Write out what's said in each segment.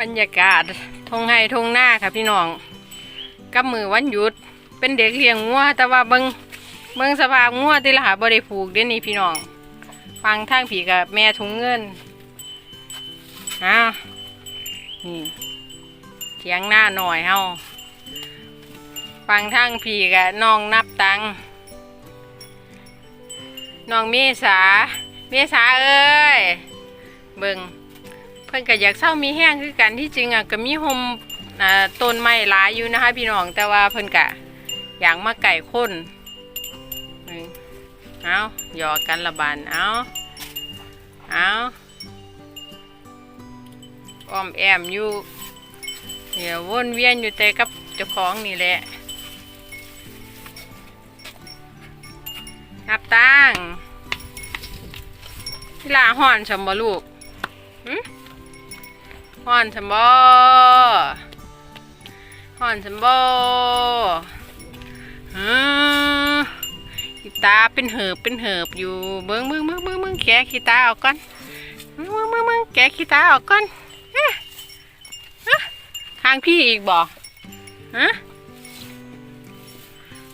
บรรยากาศทงไห้ทงหน้าค่ะพี่น้องกับมือวันหยุดเป็นเด็กเลี้ยงงัวแต่ว่าเบิงเบิงสภาพงัวที่ละหาบ่ได้ผูกเด้นี่พี่น้อง ฟังทางผีกับแม่ถุงเงินอ้าวนี่เถียงหน้าหน่อยเฮาฟังทางผีกับน้องนับตังน้องเมษา เมษาเอ้ยเบิง เพิ่นก็อยากเศร้ามีแห้งคือกันที่จริงอะก็มีโฮมต้นไม้หลายอยู่นะคะพี่น้องแต่ว่าเพิ่นก็อยากมาไก่คนนี่เอาหยอกกันละบานเอาเอาอ้อมแอมอยู่เนี่ยวนเวียนอยู่แต่กับเจ้าของนี่แหละนับตังที่ลาห่อนชมบลูกหึ ห่อนฉันบ่ห่อนฉันบ่ฮึขี้ตาเป็นเหิบเป็นเหิบอยู่เบิ้งเบิ้งเบิ้งเบิ้งเบิ้งแกขี้ตาออกก่อนเบิ้งเบิ้งเบิ้งแกขี้ตาออกก่อนเอ๊ะฮะทางพี่อีกบ่ฮะ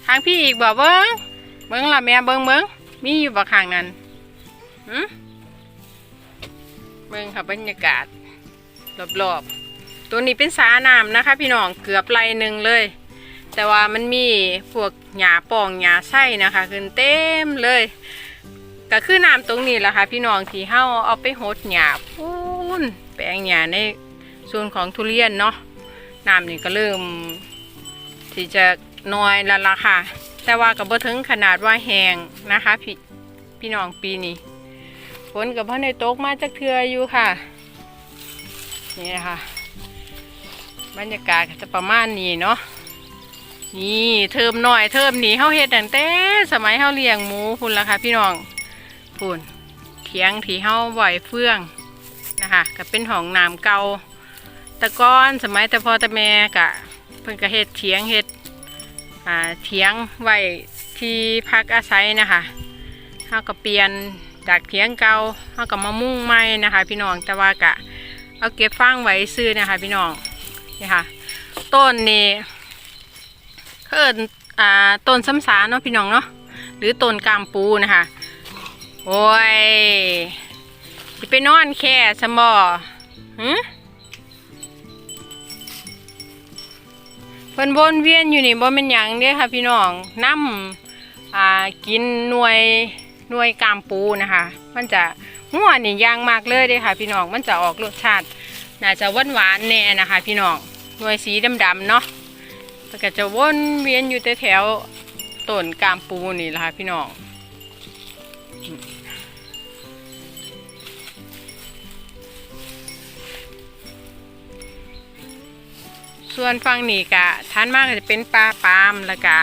ทางพี่อีกบ่เบิ้งเบิ้งละแม่เบิ้งเบิ้งมีอยู่บ่ข้างนั้นหืมเบิ้งค่ะบรรยากาศ รอบๆ ตัวนี้เป็นสาน้ำนะคะ พี่น้องเกือบไรหนึ่งเลย แต่ว่ามันมีพวกหญ้าป่องหญ้าไส้นะคะขึ้นเต็มเลยก็คือน้ำตรงนี้แหละค่ะพี่น้องที่เฮาเอาไปหดหญ้าพูนแปลงหญ้าในส่วนของทุเรียนเนาะน้ำนี่ก็เริ่ม ที่จะน้อยแล้วล่ะค่ะ แต่ว่าก็บ่ถึงขนาดว่าแห้งนะคะ พี่พี่น้องปีนี้ฝนกับพ่อในโต๊กมาจากเทืออยู่ค่ะ นี่นะคะบรรยากาศจะประมาณนี้เนาะนี่เทิมหน่อยเทิมหนีเฮาเฮ็ดตั้งแต่สมัยเฮาเลี้ยงหมูพุ่นละค่ะพี่น้องพุ่นเถียงที่เฮาไหวเฟื่องนะคะก็เป็นห้องน้ำเก่าตะก้อนสมัยแต่พอต่แม่กะเพิ่นก็เฮ็ดเถียงเฮ็ดอ่าเถียงไว้ที่พักอาศัยนะคะเฮาก็เปลี่ยนจากเถียงเก่าเฮาก็มามุ่งใหม่นะคะ พี่น้องแต่ว่ากะ เอาเก็บฟางไว้ซื้อนะคะพี่น้องนี่ค่ะ ต้นนี่เพิ่นอ่าต้นซ้ำสาเนาะพี่น้องเนาะหรือต้นกามปูนะคะ โอ้ยสิไปนอนแค่สมบอหืมเพิ่นวนเวียนอยู่นี่บ่เป็นหยังเด้ค่ะพี่น้องน้ำอ่ากินหน่วย หน่วยกามปูนะคะ มันจะหัวนี่ย่างมากเลยเด้ค่ะ พี่น้องมันจะออกรสชาติน่าจะหวานหวานแน่นะคะ พี่น้องหน่วยสีดำๆเนาะมันก็จะวนเวียนอยู่แถวๆต้นกามปูนี่แหละค่ะพี่น้องส่วนฝั่งนี้กะท่านมากจะเป็นปลาปามแล้วก็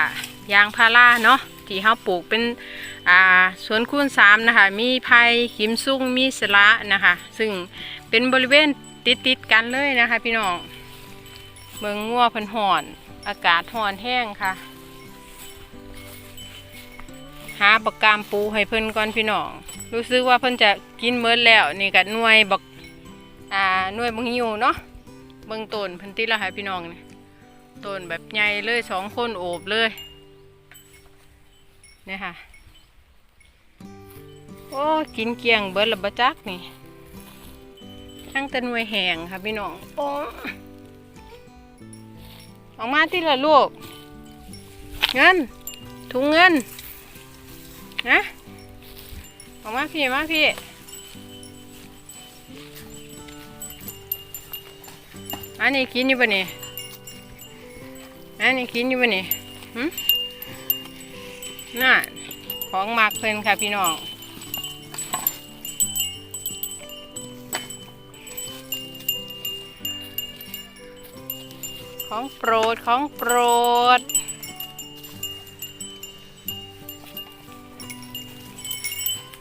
ยางพาราเนาะที่เขาปลูกเป็น อ่าสวนคูณสามนะคะ มีไผ่ขิมซุ่งมีสละนะคะ ซึ่งเป็นบริเวณติดติดกันเลยนะคะ พี่น้องเมืองงัวพันห่อน อากาศห่อนแห้งค่ะ หาบักกามปูให้เพิ่นก่อนพี่น้อง รู้สึกว่าเพิ่นจะกินเมิดแล้วนี่ก็หน่วยบักอ่าหน่วยบังหิวเนาะเบิ่งต้นเพิ่นติดและค่ะพี่น้องนี่ต้นแบบใหญ่เลยสองคนโอบเลยเนี่ยค่ะ โอ้กินเกลียงเบิดละบะจักนี่ทั้งตะนวยแหงค่ะพี่น้องโอ้ออกมาที่ละลูก เงิน ถุงเงินนะออกมาพี่มาพี่อันนี้กินอยู่ปะนี่อันนี้กินอยู่ปะนี่หืมน่ะของมากเพลินค่ะพี่น้อง ของโปรดของโปรด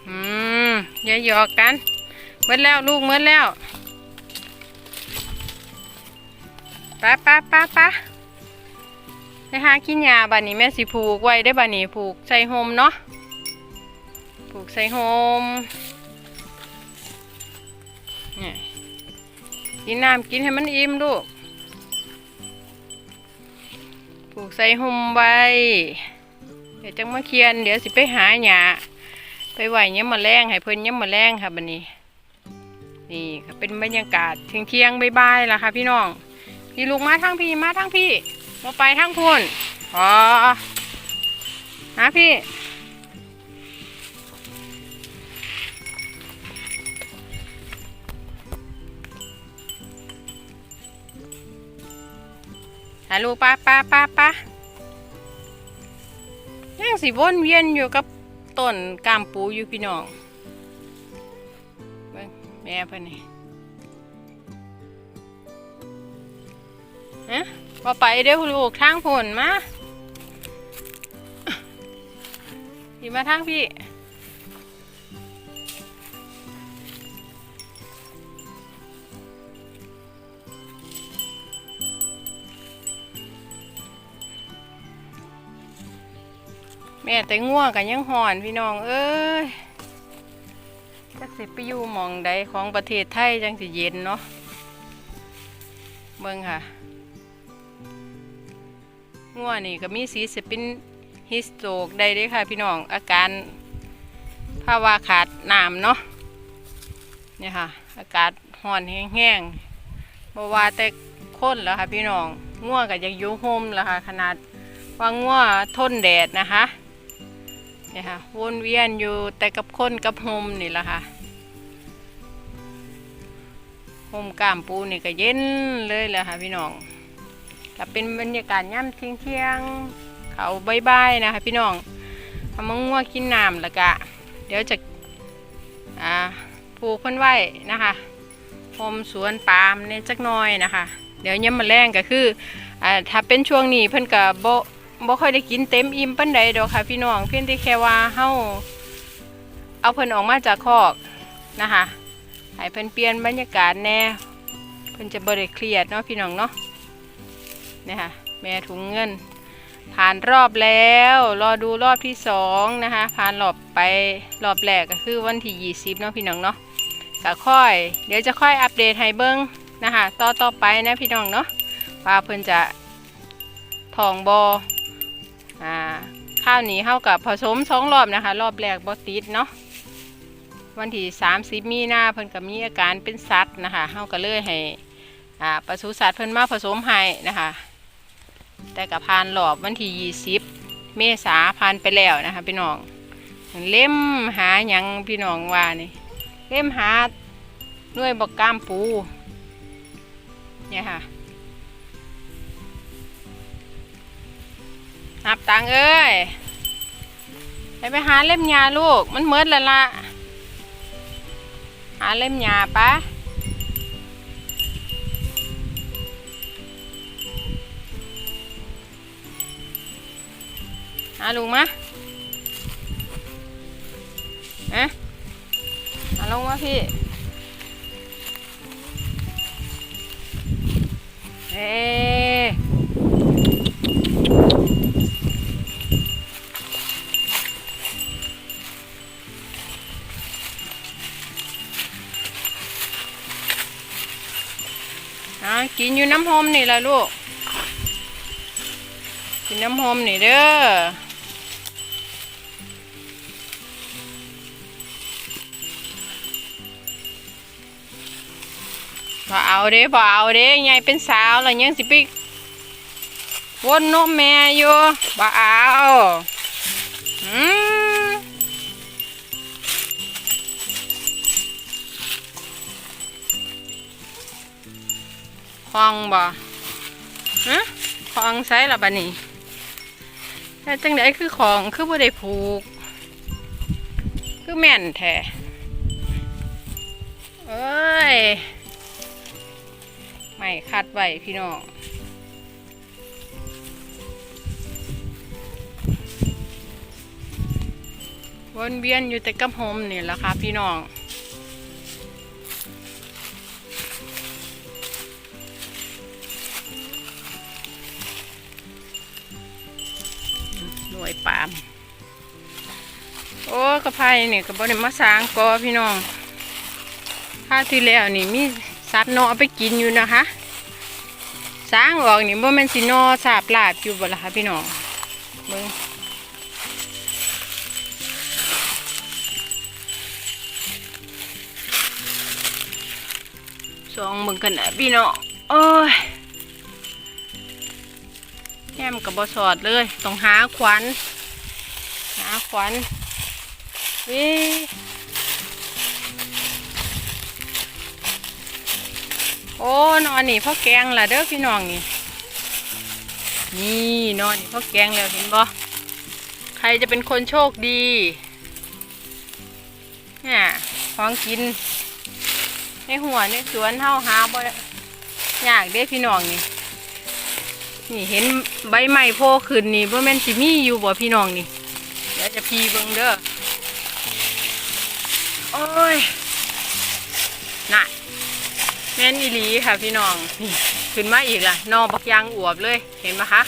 อืมอย่าหยอกกันเมื่อแล้วลูกเมื่อแล้วไปไปไปไปไปหากินยาบานี้แม่สิผูกไว้ได้บานี้ผูกใส่โฮมเนาะผูกใส่โฮมเนี่ยกินน้ำกินให้มันอิ่มลูก ลูกใส่หุ่มไว้ เดี๋ยวจังมาเคียน เดี๋ยวสิไปหาหยาไปไหวเนี้ยมาแรงให้เพิ่นเนี้ยมาแรงค่ะบันนี้ นี่ค่ะเป็นบรรยากาศเที่ยงเที่ยงใบายล่ะค่ะ พี่น้องนี่ลูกมาทั้งพี่มาทั้งพี่มาไปทั้งพุ่นอ๋อนะพี่ หาลูกป้าป้าป้าป้ายังสิวนเวียนอยู่กับต้นกามปูอยู่พี่น้องแม่เพิ่นนี่ฮะพอไปเด้อลูกทางผลมาพี่มาทางพี่ แม่แต่ง่วงกันยังห่อนพี่น้อง เอ้ยจักสิไปอยู่มองใดของประเทศไทยจังสิเย็นเนาะเบิ่งค่ะง่วงนี่ก็มีสีสปินฮิสโตกได้ด้วยค่ะพี่น้องอาการภาวะขาดน้ำเนาะเนี่ยค่ะ อากาศห่อนแห้งๆบ่ว่าแต่คนแล้วค่ะพี่น้องง่วงก็ยังอยู่โฮมแล้วค่ะขนาดว่าง่วงทนแดดนะคะ นี่ค่ะวนเวียนอยู่แต่กับคนกับโฮมนี่แหละค่ะโฮมก้ามปูนี่ก็เย็นเลยแหละค่ะพี่น้องก็เป็นบรรยากาศย่ำเที่ยงเที่ยงเขาบายๆนะคะพี่น้องทำมังงัวกินน้ำแล้วก็เดี๋ยวจะอ่าปลูกเพิ่นไว้นะคะโฮมสวนปาล์มเนี่ยจักน้อยนะคะ เดี๋ยวย่ำมาแรงก็คืออ่าถ้าเป็นช่วงนี้เพิ่นก็บ่ บ่ค่อยได้กินเต็มอิ่มปานใดดอกค่ะ พี่น้องเพียงแต่แค่ว่าเฮาเอาเพิ่นออกมาจากคอกนะคะให้เพิ่นเปลี่ยนบรรยากาศแน่เพิ่นจะบ่ได้เครียดเนาะพี่น้องเนาะเนี่ยค่ะแม่ถุงเงิน ผ่านรอบแล้ว รอดูรอบที่สองนะคะผ่านรอบไปรอบแรกก็คือวันที่ 20เนาะพี่น้องเนาะก็ค่อย เดี๋ยวจะค่อยอัปเดตให้เบิ่งนะคะต่อต่อไปนะพี่น้องเนาะว่าเพิ่นจะทองบอ อ่าข้าวนี้เข้ากับผสมสองรอบนะคะ รอบแรกบอติดเนาะวันที่สามสิบมีนาเพิ่นก็มีอาการเป็นสัตว์นะคะเข้าก็เลยให้อ่าปศุสัตว์เพิ่นมาผสมให้นะคะ แต่กับพานรอบวันที่ยี่สิบเมษาพานไปแล้วนะคะพี่น้องเล่มหาหยังพี่น้องว่านี่เล่มหาหน่วยบอกกล้ามปูเนี่ยค่ะ นับตังเอ้ย ไปไปหาเล่มยาลูก มันเมิดแล้วละหาเล่มยาปะหาลุงมาเอ๊ะหาลงมาพี่เอ๊ อะกินอยู่น้ำหอมนี่ละลูก กินน้ำหอมนี่เด้อบ่เอาเด้บ่เอาเด้ยายเป็นสาวแล้วยังสิไปวนนมแม่อยู่บ่เอาอืม คลองบ่ฮะคลองไซละบัดนี้แต่จังไดคือของคือบ่ได้ผูก คือแม่นแท้เอ้ยไม่คัดไว้พี่น้องวนเวียนอยู่แต่กับโฮมนี่แหละค่ะพี่น้อง ไพเนี่ยก็บ่ได้มาสร้างกอพี่น้องข้าวที่แล้วนี่มีสัตว์นอเอาไปกินอยู่นะคะสร้างออกนี่บ่แม่นสินอสาบลาบอยู่บ่ล่ะคะพี่น้องเบิ่งสองมึงกันนะพี่น้องโอ้ยแก้มกับบสอดเลย ต้องหาขวัญหาขวัญ วิโอ้นอนนี่พ่อแกงล่ะเด้อพี่น้องนี่นี่นอนนี่พ่อแกงแล้วเห็นบ่ใครจะเป็นคนโชคดีเนี่ยของกินในหัวในสวนเฮาหาบ่ยากเด้พี่น้องนี่นี่เห็นใบไม้โผล่ขึ้นนี่บ่แม่นสิมีอยู่บ่พี่น้องนี่เดี๋ยวจะพีเบิ่งเด้อ อ้ยน่ะแม่นอีหลีค่ะพี่น้องนี่ขึ้นมาอีกล่ะนอบักยางอวบเลยเห็นไหมคะ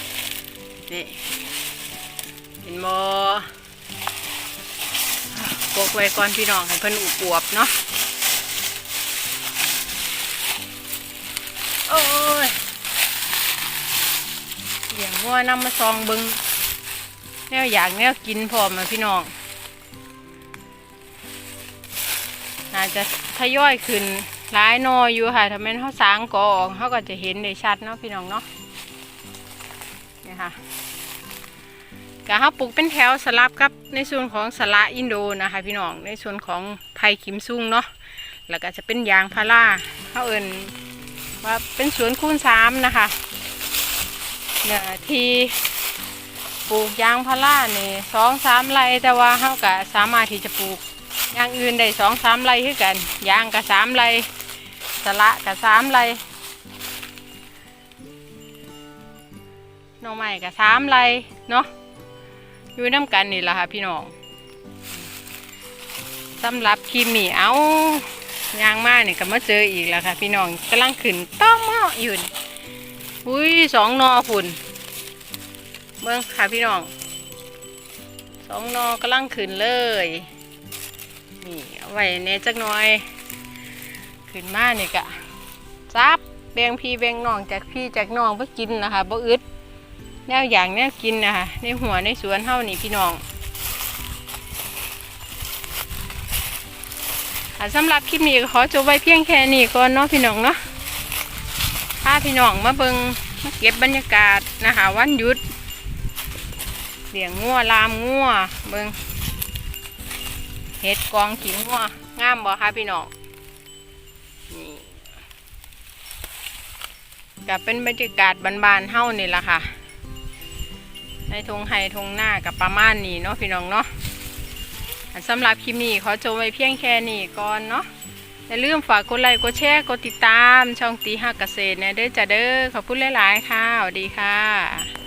นี่เห็นบ่ปกไว้ก่อนพี่น้องให้เพิ่นอุบอวบเนาะโอ้ยเดี๋ยวงัวนำมาซองเบิงแนวอยากแนวกินพร้อมมาพี่น้อง น่าจะทยอยขึ้นหลายนออยู่ค่ะถ้าแม่นเขาสางกอออกเขาก็จะเห็นได้ชัดเนาะพี่น้องเนาะนี่ค่ะกะเขาปลูกเป็นแถวสลับกับในส่วนของสละอินโดนะคะพี่น้องในส่วนของไผ่ขิมซุ่งเนาะแล้วก็จะเป็นยางพาราเขาเอินว่าเป็นสวนคูณสามนะคะเนี่ยที่ปลูกยางพารานี่สองสามไร่แต่ว่าเขาก็สามารถที่จะปลูก อย่างอื่นได้สองสามไร่คือกันยางกับสามไรสละกับสามไร่หน่อไม้กับสามไรเนาะอยู่น้ำกันนี่แหละค่ะพี่น้องสำหรับคลิปนี้เอายางมาเนี่ยก็มาเจออีกแล้วค่ะ พี่น้องกำลังขึ้นต้อมออยู่นี่อุ้ยสองนอฝุ่นเบิ่งค่ะพี่น้องสองนอกำลังขึ้นเลย นี่เอาไว้เนจักหน่อย ขึ้นมานี่กะซับแบงพี่แบงน้องจากพี่จากน้องเพื่อกินนะคะบ่อึดแนวอย่างแนวกินนะคะในหัวในสวนเฮานี่พี่น้องอะสำหรับคลิปนี้ขอจบไว้เพียงแค่นี้ก่อนเนาะพี่น้องเนาะพาพี่น้องมาเบิงมาเก็บบรรยากาศนะคะวันหยุดเลี้ยงงัวลามงัวเบิง เห็ดกองขิงหัวงามบ่คะพี่น้องนี่ก็เป็นบรรยากาศบานๆเฮ้านี่แหละค่ะ ในทงไฮทงหน้ากับประมาณนี้เนาะพี่น้องเนาะสำหรับคลิปนี้ขอจบไว้เพียงแค่นี้ก่อนเนาะอย่าลืมฝากกดไลค์กดแชร์กดติดตามช่องตีหักเกษตรเนี่ยเด้อจ้าเด้อขอบคุณหลาย ๆ ค่ะสวัสดีค่ะ